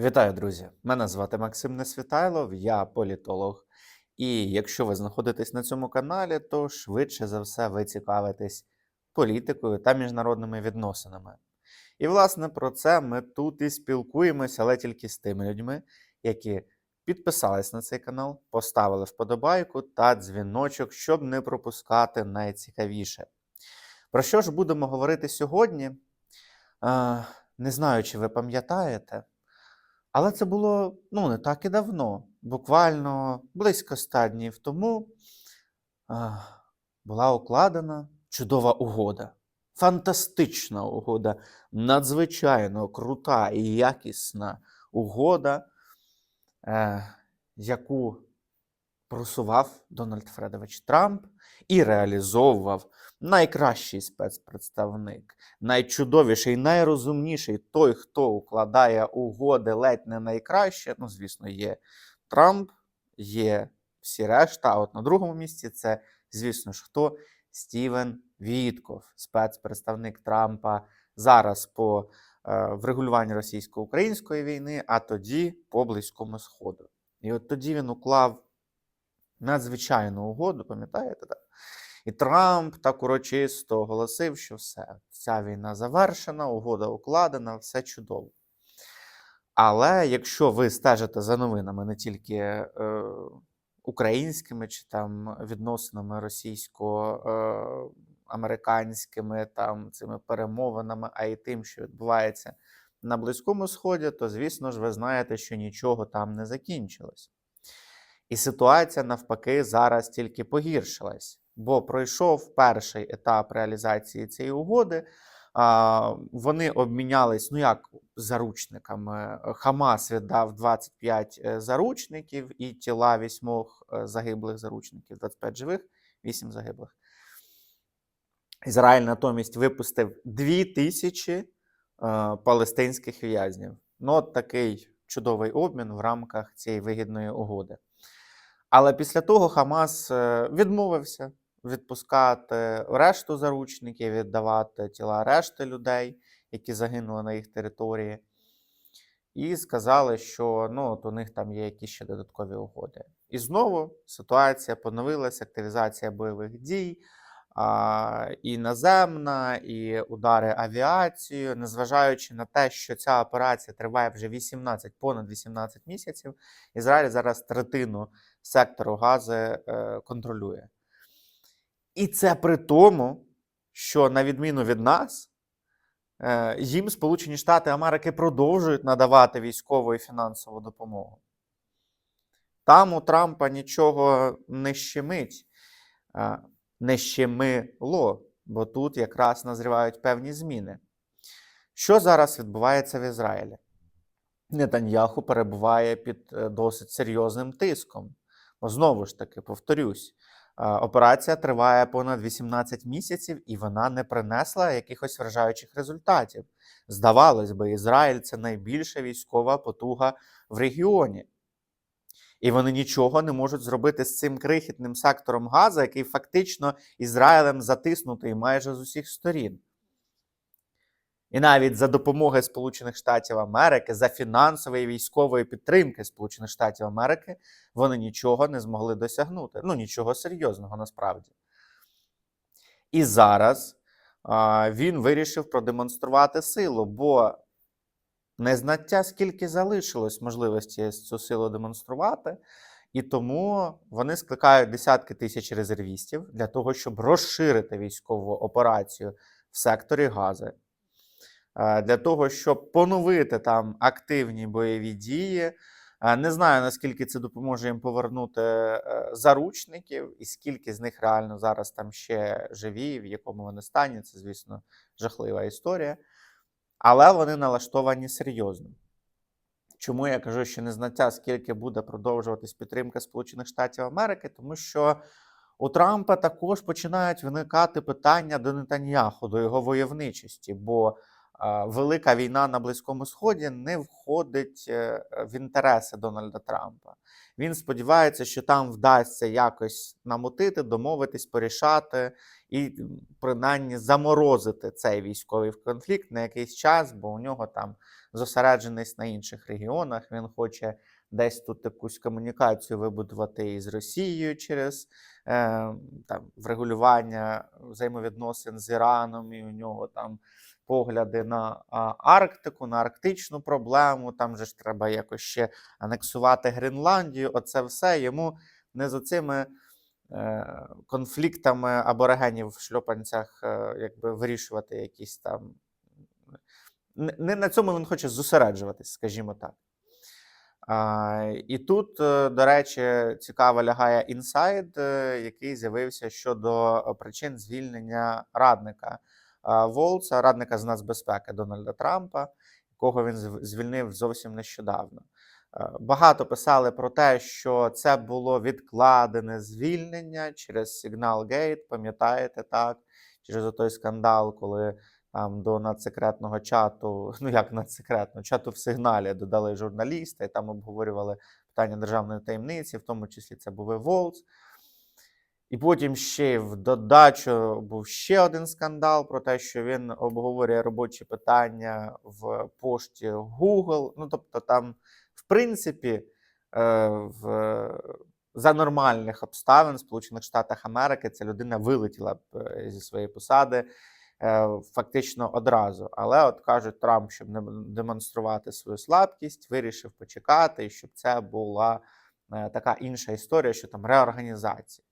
Вітаю, друзі! Мене звати Максим Несвітайлов, я політолог. І якщо ви знаходитесь на цьому каналі, то швидше за все ви цікавитесь політикою та міжнародними відносинами. І, власне, про це ми тут і спілкуємося, але тільки з тими людьми, які підписались на цей канал, поставили вподобайку та дзвіночок, щоб не пропускати найцікавіше. Про що ж будемо говорити сьогодні? Не знаю, чи ви пам'ятаєте. Але це було ну, не так і давно. Буквально близько ста днів тому була укладена чудова угода. Фантастична угода, надзвичайно крута і якісна угода, е, яку просував Дональд Фредович Трамп і реалізовував найкращий спецпредставник, найчудовіший, найрозумніший той, хто укладає угоди ледь не найкраще. Ну, звісно, є Трамп, є всі решта. А от на другому місці це, звісно ж, хто Стівен Вітков, спецпредставник Трампа зараз по е, врегулюванню російсько-української війни, а тоді по Близькому Сходу. І от тоді він уклав надзвичайну угоду, пам'ятаєте? так? І Трамп так урочисто оголосив, що все, ця війна завершена, угода укладена, все чудово. Але якщо ви стежите за новинами не тільки е, українськими чи там відносинами російсько-американськими там цими перемовинами, а й тим, що відбувається на Близькому Сході, то звісно ж ви знаєте, що нічого там не закінчилось. І ситуація навпаки зараз тільки погіршилась, бо пройшов перший етап реалізації цієї угоди. Вони обмінялись ну як заручниками. Хамас віддав 25 е, заручників і тіла вісьмох е, загиблих заручників, 25 живих, 8 загиблих. Ізраїль натомість випустив 2000 е, палестинських в'язнів. Ну, от такий чудовий обмін в рамках цієї вигідної угоди. Але після того Хамас відмовився відпускати решту заручників, віддавати тіла решти людей, які загинули на їх території, і сказали, що ну, от у них там є якісь ще додаткові угоди. І знову ситуація поновилася, активізація бойових дій, а, і наземна, і удари авіацією, незважаючи на те, що ця операція триває вже 18, понад 18 місяців, Ізраїль зараз третину сектору Гази е, контролює. І це при тому, що, на відміну від нас, е, їм Сполучені Штати Америки продовжують надавати військову і фінансову допомогу. Там у Трампа нічого не щемить, е, не щемило, бо тут якраз назрівають певні зміни. Що зараз відбувається в Ізраїлі? Нетаньяху перебуває під досить серйозним тиском. Знову ж таки, повторюсь, операція триває понад 18 місяців і вона не принесла якихось вражаючих результатів. Здавалось би, Ізраїль це найбільша військова потуга в регіоні. І вони нічого не можуть зробити з цим крихітним сектором Газа, який фактично Ізраїлем затиснутий майже з усіх сторін. І навіть за допомоги Сполучених Штатів Америки, за фінансової військової підтримки Сполучених Штатів Америки, вони нічого не змогли досягнути. Ну, нічого серйозного насправді. І зараз а, він вирішив продемонструвати силу, бо незнаття, скільки залишилось можливості цю силу демонструвати. І тому вони скликають десятки тисяч резервістів для того, щоб розширити військову операцію в секторі Гази. Для того, щоб поновити там активні бойові дії. Не знаю, наскільки це допоможе їм повернути е, заручників, і скільки з них реально зараз там ще живі, в якому вони стані. Це, звісно, жахлива історія. Але вони налаштовані серйозно. Чому я кажу, що не знаття, скільки буде продовжуватись підтримка Сполучених Штатів Америки, тому що у Трампа також починають виникати питання до Нетаньяху, до його войовничості. бо велика війна на Близькому Сході не входить е, в інтереси Дональда Трампа. Він сподівається, що там вдасться якось намутити, домовитись, порішати і принаймні заморозити цей військовий конфлікт на якийсь час, бо у нього там зосередженість на інших регіонах. Він хоче десь тут якусь комунікацію вибудувати із Росією через е, там врегулювання взаємовідносин з Іраном, і у нього там погляди на Арктику, на арктичну проблему. Там же ж треба якось ще анексувати Гренландію. Оце все йому не за цими е, конфліктами аборигенів в шльопанцях, е, якби вирішувати якісь там. Не на цьому він хоче зосереджуватись, скажімо так. І тут, е, до речі, цікаво лягає інсайд, е, який з'явився щодо е, причин звільнення радника Волца, радника з нацбезпеки Дональда Трампа, якого він звільнив зовсім нещодавно. Багато писали про те, що це було відкладене звільнення через сигнал Гейт, пам'ятаєте так? Через той скандал, коли там до надсекретного чату, ну як надсекретного, чату в сигналі додали журналіста, і там обговорювали питання державної таємниці, в тому числі це був Волц. І потім ще в додачу був ще один скандал про те, що він обговорює робочі питання в пошті Google. Ну, тобто, там, в принципі, е, в, за нормальних обставин в Сполучених Штатах Америки ця людина вилетіла б е, зі своєї посади фактично одразу. Але, от кажуть, Трамп, щоб не демонструвати свою слабкість, вирішив почекати, щоб це була е, така інша історія, що там реорганізація.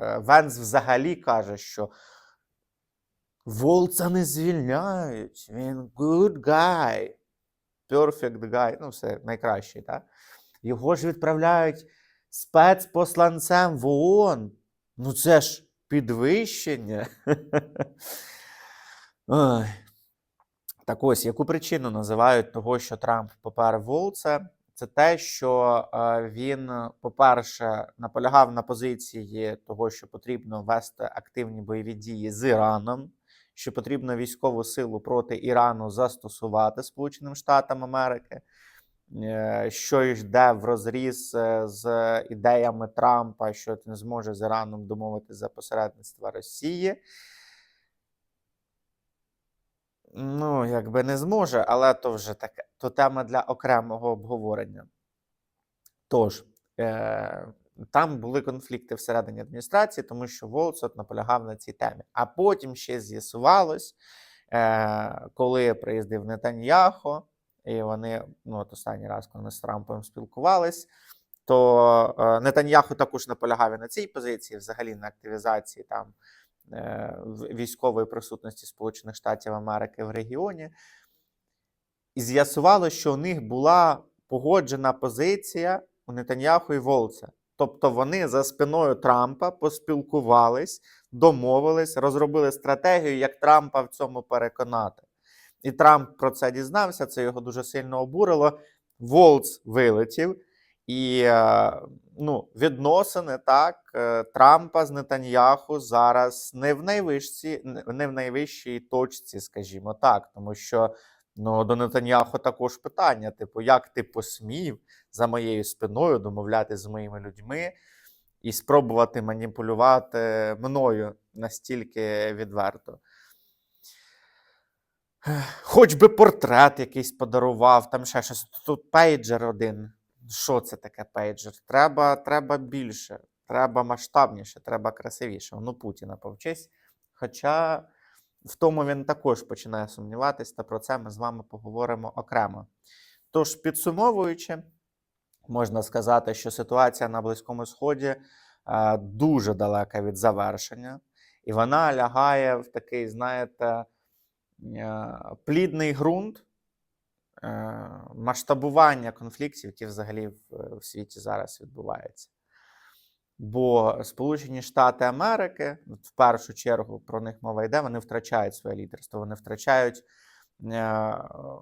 Е, Венс взагалі каже, що Волца не звільняють. Він good guy, perfect guy, ну, все найкращий, так? Його ж відправляють спецпосланцем в ООН. Ну, це ж підвищення. Так ось, яку причину називають того, що Трамп попер Волце? Це те, що е, він, по-перше, наполягав на позиції того, що потрібно вести активні бойові дії з Іраном, що потрібно військову силу проти Ірану застосувати Сполученим Штатам Америки, е, що йде в розріз е, з ідеями Трампа, що не зможе з Іраном домовитися за посередництва Росії. Ну, якби не зможе, але то вже таке, то тема для окремого обговорення. Тож, е, там були конфлікти всередині адміністрації, тому що Волцот наполягав на цій темі. А потім ще з'ясувалось, е, коли приїздив Нетаньяхо, і вони, ну, от останній раз, коли ми з Трампом спілкувались, то е, Нетаньяху також наполягав і на цій позиції, взагалі на активізації там військової присутності Сполучених Штатів Америки в регіоні. І з'ясувалося, що у них була погоджена позиція у Нетаньяху і Волца. Тобто вони за спиною Трампа поспілкувались, домовились, розробили стратегію, як Трампа в цьому переконати. І Трамп про це дізнався, це його дуже сильно обурило. Волц вилетів, і е, ну, відносини так е, Трампа з Нетаньяху зараз не в найвищій, не в найвищій точці, скажімо так, тому що ну, до Нетаньяху також питання: типу, як ти посмів за моєю спиною домовляти з моїми людьми і спробувати маніпулювати мною настільки відверто. Хоч би портрет якийсь подарував, там ще щось. Тут пейджер один. Що це таке пейджер? Треба, треба більше, треба масштабніше, треба красивіше. Ну, Путіна повчись. Хоча в тому він також починає сумніватись, та про це ми з вами поговоримо окремо. Тож, підсумовуючи, можна сказати, що ситуація на Близькому Сході е, дуже далека від завершення, і вона лягає в такий, знаєте, е, плідний ґрунт масштабування конфліктів, які взагалі в, в світі зараз відбуваються. Бо Сполучені Штати Америки, в першу чергу про них мова йде, вони втрачають своє лідерство, вони втрачають е,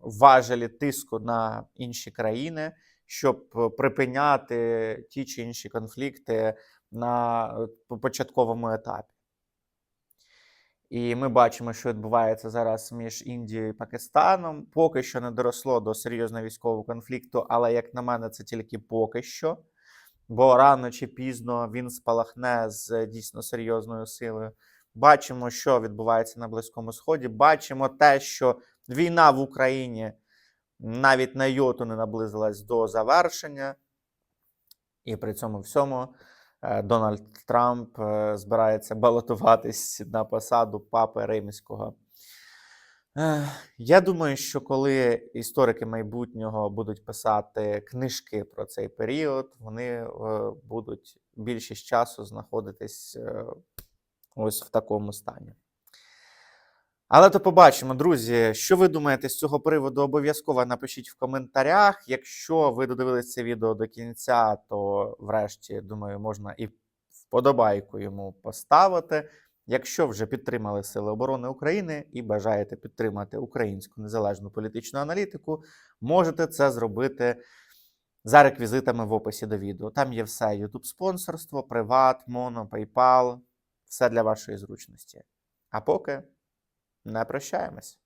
важелі тиску на інші країни, щоб припиняти ті чи інші конфлікти на е, початковому етапі. І ми бачимо, що відбувається зараз між Індією і Пакистаном. Поки що не доросло до серйозного військового конфлікту, але як на мене, це тільки поки що. Бо рано чи пізно він спалахне з дійсно серйозною силою. Бачимо, що відбувається на Близькому Сході. Бачимо те, що війна в Україні навіть на йоту не наблизилась до завершення. І при цьому всьому Дональд Трамп е, збирається балотуватись на посаду папи римського. Е, Я думаю, що коли історики майбутнього будуть писати книжки про цей період, вони е, будуть більшість часу знаходитись е, ось в такому стані. Але то побачимо, друзі, що ви думаєте з цього приводу, обов'язково напишіть в коментарях. Якщо ви додивились це відео до кінця, то врешті, думаю, можна і вподобайку йому поставити. Якщо вже підтримали Сили оборони України і бажаєте підтримати українську незалежну політичну аналітику, можете це зробити за реквізитами в описі до відео. Там є все: YouTube спонсорство, Приват, Моно, PayPal, все для вашої зручності. А поки не прощаємось.